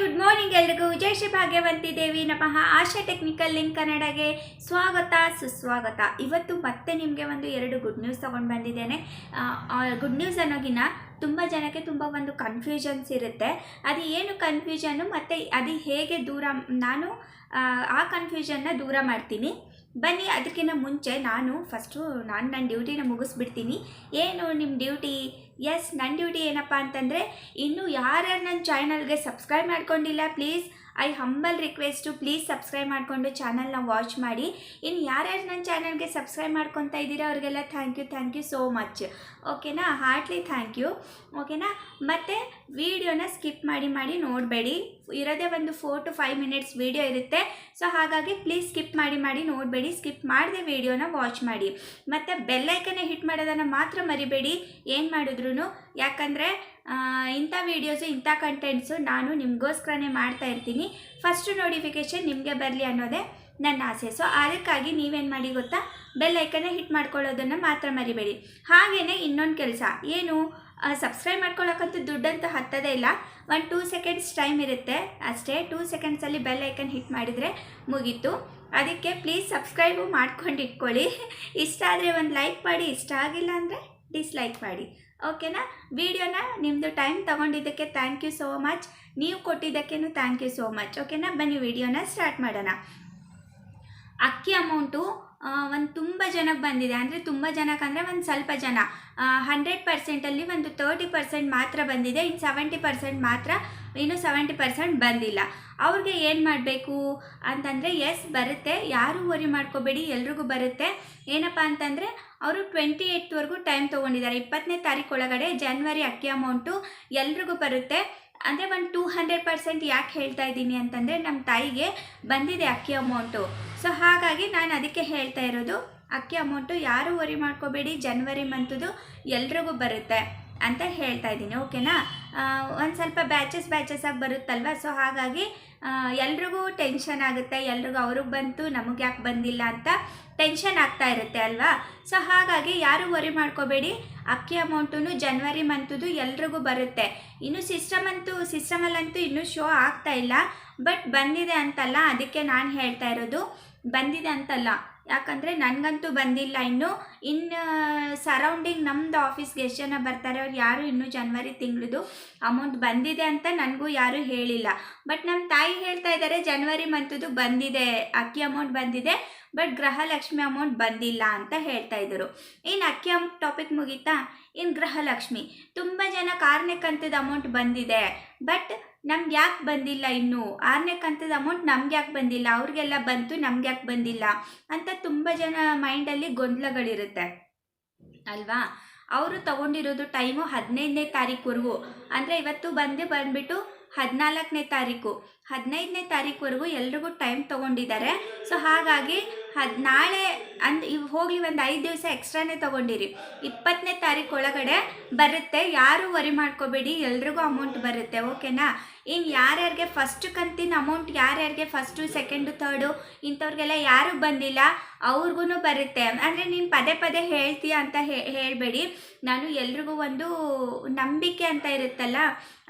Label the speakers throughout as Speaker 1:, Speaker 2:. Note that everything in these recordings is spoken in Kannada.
Speaker 1: ಗುಡ್ ಮಾರ್ನಿಂಗ್ ಎಲ್ರಿಗೂ. ಜಯಶ್ರೀ ಭಾಗ್ಯವಂತಿ ದೇವಿ ನಮಃ. ಆಶಾ ಟೆಕ್ನಿಕಲ್ ಲಿಂಕ್ ಕನ್ನಡಗೆ ಸ್ವಾಗತ, ಸುಸ್ವಾಗತ. ಇವತ್ತು ಮತ್ತೆ ನಿಮಗೆ ಒಂದು ಎರಡು ಗುಡ್ ನ್ಯೂಸ್ ತಗೊಂಡು ಬಂದಿದ್ದೇನೆ. ಗುಡ್ ನ್ಯೂಸ್ ಅನ್ನೋಗಿನ ತುಂಬ ಜನಕ್ಕೆ ತುಂಬ ಒಂದು ಕನ್ಫ್ಯೂಷನ್ಸ್ ಇರುತ್ತೆ. ಅದು ಏನು ಕನ್ಫ್ಯೂಷನ್ನು ಮತ್ತು ಅದು ಹೇಗೆ ದೂರ, ನಾನು, ಆ ಕನ್ಫ್ಯೂಷನ್ನ ದೂರ ಮಾಡ್ತೀನಿ. ಬನ್ನಿ ಅದಕ್ಕಿಂತ ಮುಂಚೆ ನಾನು ಫಸ್ಟು ನಾನು ನನ್ನ ಡ್ಯೂಟಿನ ಮುಗಿಸ್ಬಿಡ್ತೀನಿ. ಏನು ನಿಮ್ಮ ಡ್ಯೂಟಿ ಎಸ್ ನನ್ನ ಡ್ಯೂಟಿ ಏನಪ್ಪ ಅಂತಂದರೆ ಇನ್ನೂ ಯಾರ್ಯಾರು ನನ್ನ ಚಾನಲ್ಗೆ ಸಬ್ಸ್ಕ್ರೈಬ್ ಮಾಡ್ಕೊಂಡಿಲ್ಲ please I humble request please subscribe ಮಾಡಿಕೊಂಡು ಚಾನಲ್ನ ವಾಚ್ ಮಾಡಿ. ಇನ್ನು ಯಾರ್ಯಾರು ನನ್ನ ಚಾನಲ್ಗೆ ಸಬ್ಸ್ಕ್ರೈಬ್ ಮಾಡ್ಕೊತಾ ಇದ್ದೀರಾ ಅವ್ರಿಗೆಲ್ಲ thank you thank you so much ಓಕೆನಾ ಹಾರ್ಟ್ಲಿ ಥ್ಯಾಂಕ್ ಯು ಓಕೆನಾ ಮತ್ತು ವಿಡಿಯೋನ ಸ್ಕಿಪ್ ಮಾಡಿ ಮಾಡಿ ನೋಡಬೇಡಿ. ಇರೋದೇ ಒಂದು four to five minutes video ಇರುತ್ತೆ. ಸೊ ಹಾಗಾಗಿ ಪ್ಲೀಸ್ ಸ್ಕಿಪ್ ಮಾಡಿ ಮಾಡಿ ನೋಡಬೇಡಿ. ಸ್ಕಿಪ್ ಮಾಡಿದೆ ವಿಡಿಯೋನ ವಾಚ್ ಮಾಡಿ. ಮತ್ತು ಬೆಲ್ಲೈಕನ್ನೇ ಹಿಟ್ ಮಾಡೋದನ್ನು ಮಾತ್ರ ಮರಿಬೇಡಿ. ಏನು ಮಾಡಿದ್ರು ಯಾಕಂದರೆ ಇಂಥ ವೀಡಿಯೋಸು ಇಂಥ ಕಂಟೆಂಟ್ಸು ನಾನು ನಿಮಗೋಸ್ಕರನೇ ಮಾಡ್ತಾ ಇರ್ತೀನಿ. ಫಸ್ಟು ನೋಟಿಫಿಕೇಷನ್ ನಿಮಗೆ ಬರಲಿ ಅನ್ನೋದೇ ನನ್ನ ಆಸೆ. ಸೊ ಅದಕ್ಕಾಗಿ ನೀವೇನು ಮಾಡಿ ಗೊತ್ತಾ? ಬೆಲ್ ಐಕನ್ನೇ ಹಿಟ್ ಮಾಡ್ಕೊಳ್ಳೋದನ್ನು ಮಾತ್ರ ಮರಿಬೇಡಿ. ಹಾಗೆಯೇ ಇನ್ನೊಂದು ಕೆಲಸ. ಏನು ಸಬ್ಸ್ಕ್ರೈಬ್ ಮಾಡ್ಕೊಳ್ಳೋಕ್ಕಂತೂ ದುಡ್ಡಂತೂ ಹತ್ತದೇ ಇಲ್ಲ. ಒಂದು ಟೂ ಸೆಕೆಂಡ್ಸ್ ಟೈಮ್ ಇರುತ್ತೆ. ಅಷ್ಟೇ ಟೂ ಸೆಕೆಂಡ್ಸಲ್ಲಿ ಬೆಲ್ ಐಕನ್ ಹಿಟ್ ಮಾಡಿದರೆ ಮುಗೀತು. ಅದಕ್ಕೆ ಪ್ಲೀಸ್ ಸಬ್ಸ್ಕ್ರೈಬು ಮಾಡ್ಕೊಂಡು ಇಟ್ಕೊಳ್ಳಿ ಇಷ್ಟ ಆದರೆ ಒಂದು ಲೈಕ್ ಮಾಡಿ. ಇಷ್ಟ ಆಗಿಲ್ಲ ಅಂದರೆ ಡಿಸ್ಲೈಕ್ ಮಾಡಿ. ಓಕೆನಾ? ವಿಡಿಯೋನ ನಿಮ್ಮದು ಟೈಮ್ ತೊಗೊಂಡಿದ್ದಕ್ಕೆ ಥ್ಯಾಂಕ್ ಯು ಸೋ ಮಚ್ ನೀವು ಕೊಟ್ಟಿದ್ದಕ್ಕೇನು ಥ್ಯಾಂಕ್ ಯು ಸೋ ಮಚ್ ಓಕೆನಾ? ಬನ್ನಿ ವಿಡಿಯೋನ ಸ್ಟಾರ್ಟ್ ಮಾಡೋಣ. ಅಕ್ಕಿ ಅಮೌಂಟು ಒಂದು ತುಂಬ ಜನಕ್ಕೆ ಬಂದಿದೆ. ಅಂದರೆ ತುಂಬ ಜನಕ್ಕೆ ಅಂದರೆ ಒಂದು ಸ್ವಲ್ಪ ಜನ. ಹಂಡ್ರೆಡ್ ಪರ್ಸೆಂಟಲ್ಲಿ ಒಂದು ತರ್ಟಿ ಪರ್ಸೆಂಟ್ ಮಾತ್ರ ಬಂದಿದೆ. ಇನ್ನು ಸೆವೆಂಟಿ ಪರ್ಸೆಂಟ್ ಮಾತ್ರ ಇನ್ನು ಸೆವೆಂಟಿ ಪರ್ಸೆಂಟ್ ಬಂದಿಲ್ಲ. ಅವ್ರಿಗೆ ಏನು ಮಾಡಬೇಕು ಅಂತಂದರೆ ಎಸ್ ಬರುತ್ತೆ. ಯಾರೂ ವರಿ ಮಾಡ್ಕೋಬೇಡಿ, ಎಲ್ರಿಗೂ ಬರುತ್ತೆ. ಏನಪ್ಪ ಅಂತಂದರೆ, ಅವರು ಟ್ವೆಂಟಿ ಏಯ್ಟ್ವರೆಗೂ ಟೈಮ್ ತೊಗೊಂಡಿದ್ದಾರೆ. ಇಪ್ಪತ್ತನೇ ತಾರೀಕು ಒಳಗಡೆ ಜನ್ವರಿ ಅಕ್ಕಿ ಅಮೌಂಟು ಎಲ್ರಿಗೂ ಬರುತ್ತೆ. ಅಂದರೆ ಒಂದು ಟೂ ಹಂಡ್ರೆಡ್ ಪರ್ಸೆಂಟ್ ಯಾಕೆ ಹೇಳ್ತಾ ಇದ್ದೀನಿ ಅಂತಂದರೆ ನಮ್ಮ ತಾಯಿಗೆ ಬಂದಿದೆ ಅಕ್ಕಿ ಅಮೌಂಟು ಸೊ ಹಾಗಾಗಿ ನಾನು ಅದಕ್ಕೆ ಹೇಳ್ತಾ ಇರೋದು, ಅಕ್ಕಿ ಅಮೌಂಟು ಯಾರೂ ವರಿ ಮಾಡ್ಕೋಬೇಡಿ ಜನ್ವರಿ ಮಂತದು ಎಲ್ರಿಗೂ ಬರುತ್ತೆ ಅಂತ ಹೇಳ್ತಾ ಇದ್ದೀನಿ ಓಕೆನಾ ಒಂದು ಸ್ವಲ್ಪ ಬ್ಯಾಚಸ್ ಬ್ಯಾಚಸ್ ಆಗಿ ಬರುತ್ತಲ್ವ? ಸೊ ಹಾಗಾಗಿ ಎಲ್ರಿಗೂ ಟೆನ್ಷನ್ ಆಗುತ್ತೆ, ಎಲ್ರಿಗೂ ಅವ್ರಿಗೆ ಬಂತು, ನಮಗೆ ಯಾಕೆ ಬಂದಿಲ್ಲ ಅಂತ ಟೆನ್ಷನ್ ಆಗ್ತಾ ಇರುತ್ತೆ ಅಲ್ವಾ? ಸೊ ಹಾಗಾಗಿ ಯಾರು ವರಿ ಮಾಡ್ಕೋಬೇಡಿ, ಅಕ್ಕಿ ಅಮೌಂಟು ಜನ್ವರಿ ಮಂತದು ಎಲ್ರಿಗೂ ಬರುತ್ತೆ. ಇನ್ನು ಸಿಸ್ಟಮ್ ಅಂತೂ ಸಿಸ್ಟಮಲ್ಲಂತೂ ಇನ್ನೂ ಶೋ ಆಗ್ತಾ ಇಲ್ಲ ಬಟ್ ಬಂದಿದೆ ಅಂತಲ್ಲ, ಅದಕ್ಕೆ ನಾನು ಹೇಳ್ತಾ ಇರೋದು ಬಂದಿದೆ ಅಂತಲ್ಲ. ಯಾಕಂದರೆ ನನಗಂತೂ ಬಂದಿಲ್ಲ ಇನ್ನು. ಇನ್ನು ಸರೌಂಡಿಂಗ್ ನಮ್ಮದು ಆಫೀಸ್ಗೆ ಎಷ್ಟು ಜನ ಬರ್ತಾರೆ ಅವ್ರು ಯಾರು ಇನ್ನೂ ಜನ್ವರಿ ತಿಂಗಳದು ಅಮೌಂಟ್ ಬಂದಿದೆ ಅಂತ ನನಗೂ ಯಾರೂ ಹೇಳಿಲ್ಲ. ಬಟ್ ನಮ್ಮ ತಾಯಿ ಹೇಳ್ತಾ ಇದ್ದಾರೆ ಜನ್ವರಿ ಮಂತದ್ದು ಬಂದಿದೆ, ಅಕ್ಕಿ ಅಮೌಂಟ್ ಬಂದಿದೆ ಬಟ್ ಗೃಹಲಕ್ಷ್ಮಿ ಅಮೌಂಟ್ ಬಂದಿಲ್ಲ ಅಂತ ಹೇಳ್ತಾ ಇದ್ದರು ಇನ್ನು ಅಕ್ಕಿ ಅಮೌಂಟ್ ಟಾಪಿಕ್ ಮುಗೀತಾ? ಇನ್ನು ಗೃಹಲಕ್ಷ್ಮಿ. ತುಂಬ ಜನ ಆರನೇ ಅಮೌಂಟ್ ಬಂದಿದೆ. ಬಟ್ ನಮ್ಗೆ ಯಾಕೆ ಬಂದಿಲ್ಲ ಇನ್ನು? ಆರನೇ ಕಂತದ ಅಮೌಂಟ್ ನಮ್ಗೆ ಯಾಕೆ ಬಂದಿಲ್ಲ? ಅವ್ರಿಗೆಲ್ಲ ಬಂತು, ನಮ್ಗೆ ಯಾಕೆ ಬಂದಿಲ್ಲ? ಅಂತ ತುಂಬ ಜನ ಮೈಂಡಲ್ಲಿ ಗೊಂದಲಗಳಿರುತ್ತೆ. ಅಲ್ವಾ? ಅವರು ತಗೊಂಡಿರೋದು ಟೈಮು ಹದಿನೈದನೇ ತಾರೀಕುವರೆಗೂ. ಅಂದರೆ ಇವತ್ತು ಬಂದು ಬಂದುಬಿಟ್ಟು ಹದಿನಾಲ್ಕನೇ ತಾರೀಕು. ಹದಿನೈದನೇ ತಾರೀಕುವರೆಗೂ ಎಲ್ರಿಗೂ ಟೈಮ್ ತೊಗೊಂಡಿದ್ದಾರೆ. ಸೊ ಹಾಗಾಗಿ ಹದ್, ನಾಳೆ ಅಂದ್, ಇವ್ ಹೋಗಲಿ ಒಂದು ಐದು ದಿವಸ ಎಕ್ಸ್ಟ್ರಾನೇ ತೊಗೊಂಡಿರಿ. ಇಪ್ಪತ್ತನೇ ತಾರೀಕು ಒಳಗಡೆ ಬರುತ್ತೆ. ಯಾರು ವರಿ ಮಾಡ್ಕೋಬೇಡಿ. ಎಲ್ರಿಗೂ ಅಮೌಂಟ್ ಬರುತ್ತೆ ಓಕೆನಾ ಇನ್ನು ಯಾರ್ಯಾರಿಗೆ ಫಸ್ಟ್ ಕಂತಿನ ಅಮೌಂಟ್ ಯಾರ್ಯಾರಿಗೆ ಫಸ್ಟು ಸೆಕೆಂಡು ತರ್ಡು ಇಂಥವ್ರಿಗೆಲ್ಲ ಯಾರು ಬಂದಿಲ್ಲ. ಅವ್ರಿಗೂ ಬರುತ್ತೆ. ಅಂದರೆ ನೀನು ಪದೇ ಪದೇ ಹೇಳ್ತೀಯ ಅಂತ ಹೇಳಬೇಡಿ. ನಾನು ಎಲ್ರಿಗೂ ಒಂದು ನಂಬಿಕೆ ಅಂತ ಇರುತ್ತಲ್ಲ,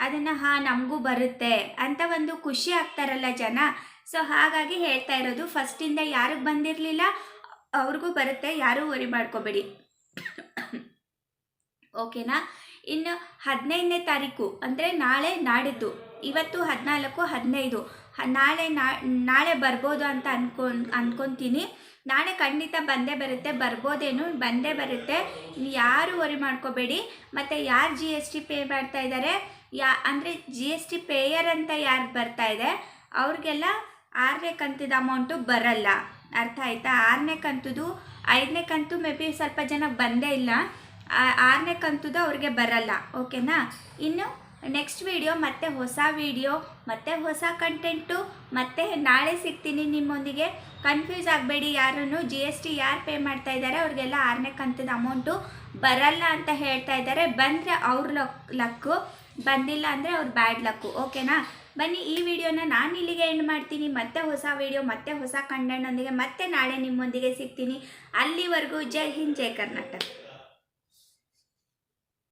Speaker 1: ಅದನ್ನು ಹಾಂ, ನಮಗೂ ಬರುತ್ತೆ ಅಂತ ಒಂದು ಖುಷಿ ಆಗ್ತಾರಲ್ಲ ಜನ. ಸೊ ಹಾಗಾಗಿ ಹೇಳ್ತಾ ಇರೋದು ಫಸ್ಟಿಂದ ಯಾರಿಗೆ ಬಂದಿರಲಿಲ್ಲ, ಅವ್ರಿಗೂ ಬರುತ್ತೆ, ಯಾರೂ ವರಿ ಮಾಡ್ಕೋಬೇಡಿ. ಓಕೆನಾ ಇನ್ನು ಹದಿನೈದನೇ ತಾರೀಕು, ಅಂದರೆ ನಾಳೆ ನಾಡಿದ್ದು, ಇವತ್ತು ಹದಿನಾಲ್ಕು, ಹದಿನೈದು. ನಾಳೆ ನಾಳೆ ನಾಳೆ ಬರ್ಬೋದು ಅಂತ ಅನ್ಕೊಂಡು ಅಂದ್ಕೊತೀನಿ ನಾಳೆ ಖಂಡಿತ ಬಂದೇ ಬರುತ್ತೆ, ಬರ್ಬೋದೇನು ಬಂದೇ ಬರುತ್ತೆ. ಯಾರು ವರಿ ಮಾಡ್ಕೋಬೇಡಿ. ಮತ್ತು ಯಾರು ಜಿ ಎಸ್ ಟಿ ಪೇ ಮಾಡ್ತಾ ಇದ್ದಾರೆ ಯಾ, ಅಂದರೆ ಜಿ ಎಸ್ ಟಿ ಪೇಯರ್ ಅಂತ ಯಾರು ಬರ್ತಾ ಇದೆ, ಅವ್ರಿಗೆಲ್ಲ ಆರನೇ ಕಂತಿದ ಅಮೌಂಟು ಬರಲ್ಲ. ಅರ್ಥ ಆಯ್ತಾ? ಆರನೇ ಕಂತದ್ದು ಐದನೇ ಕಂತು ಮೇ ಬಿ ಸ್ವಲ್ಪ ಜನ ಬಂದೇ ಇಲ್ಲ. ಆರನೇ ಕಂತುದು ಅವ್ರಿಗೆ ಬರಲ್ಲ. ಓಕೆನಾ? ಇನ್ನು ನೆಕ್ಸ್ಟ್ ವಿಡಿಯೋ ಮತ್ತೆ ಹೊಸ ವಿಡಿಯೋ ಮತ್ತೆ ಹೊಸ ಕಂಟೆಂಟು ಮತ್ತೆ ನಾಳೆ ಸಿಗ್ತೀನಿ ನಿಮ್ಮೊಂದಿಗೆ. ಕನ್ಫ್ಯೂಸ್ ಆಗಬೇಡಿ ಯಾರನ್ನು ಜಿ ಎಸ್ ಟಿ ಯಾರು ಪೇ ಮಾಡ್ತಾ ಇದ್ದಾರೆ ಅವ್ರಿಗೆಲ್ಲ ಆರನೇ ಕಂತದ ಅಮೌಂಟು ಬರಲ್ಲ ಅಂತ ಹೇಳ್ತಾ ಇದ್ದಾರೆ. ಬಂದರೆ ಅವ್ರ ಲಕ್, ಲಕ್ಕು. ಬಂದಿಲ್ಲ ಅಂದರೆ ಅವ್ರ ಬ್ಯಾಡ್ ಲಕ್ಕು. ಓಕೆನಾ? ಬನ್ನಿ, ಈ ವಿಡಿಯೋನ ನಾನು ಇಲ್ಲಿಗೆ ಎಂಡ್ ಮಾಡ್ತೀನಿ. ಮತ್ತೆ ಹೊಸ ವಿಡಿಯೋ, ಮತ್ತೆ ಹೊಸ ಕಂಟೆಂಟ್ನೊಂದಿಗೆ ಮತ್ತೆ ನಾಳೆ ನಿಮ್ಮೊಂದಿಗೆ ಸಿಗ್ತೀನಿ. ಅಲ್ಲಿವರೆಗೂ ಜೈ ಹಿಂದ್, ಜೈ ಕರ್ನಾಟಕ.